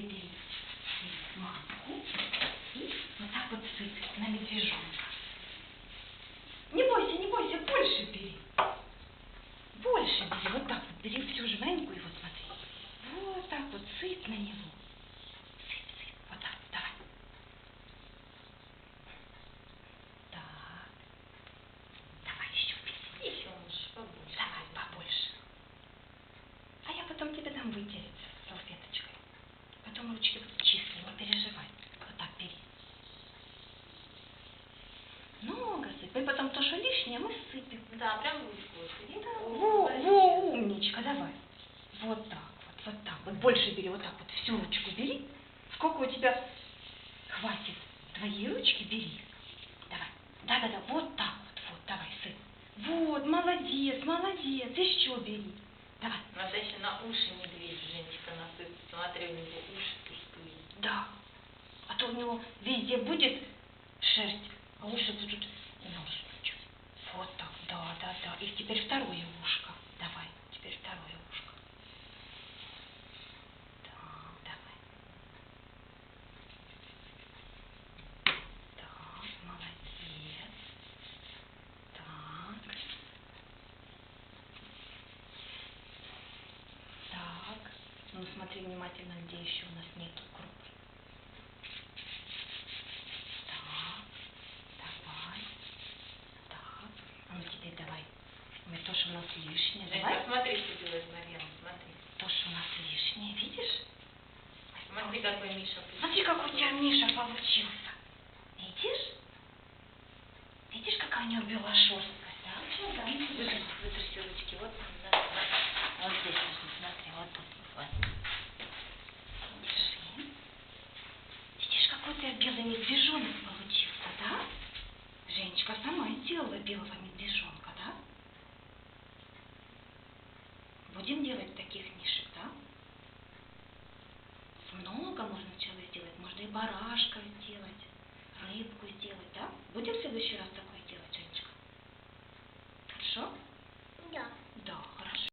перед мамку и вот так вот сыпь на медвежонка. Не бойся, не бойся, больше бери. Больше бери, вот так вот бери всю жменьку и вот смотри. Вот так вот сыпь на него. Да, прям ручку сиди. Да, во, во, умничка, давай. Вот так вот, вот так вот. Больше бери, вот так вот. Всю ручку бери. Сколько у тебя хватит твоей ручки, бери. Давай. Да-да-да, вот так вот, вот, давай, сыпь. Вот, молодец, молодец. Еще бери. Давай. Еще на уши медведь Женечка насыпать. Смотри, у него уши пустые. Да. А то у него везде будет шерсть, а уши будут нос. Вот так, да, да, да. И теперь второе ушко. Давай, теперь второе ушко. Так, давай. Так, молодец. Так. Так. Смотри внимательно, где еще у нас нету крупы. Так, давай. Так. А ну теперь давай. Мы то, что у нас лишнее. Давай. посмотри, что делает Марьяна, смотри. То, что у нас лишнее, видишь? Смотри, какой Миша. Смотри, какой у тебя Миша получился. Видишь? Видишь, какая у него белошерстка, да? Да. Вытряси, вытряси ручки. Вот там, да, да. Вот здесь нужно, смотри, вот тут. Вот. Держи. Видишь, какой у тебя белый медвежонок получился, да? Женечка сама сделала белого медвежонка, да? Будем делать таких мишек, да? Много можно чего сделать. Можно и барашка сделать, рыбку сделать, да? Будем в следующий раз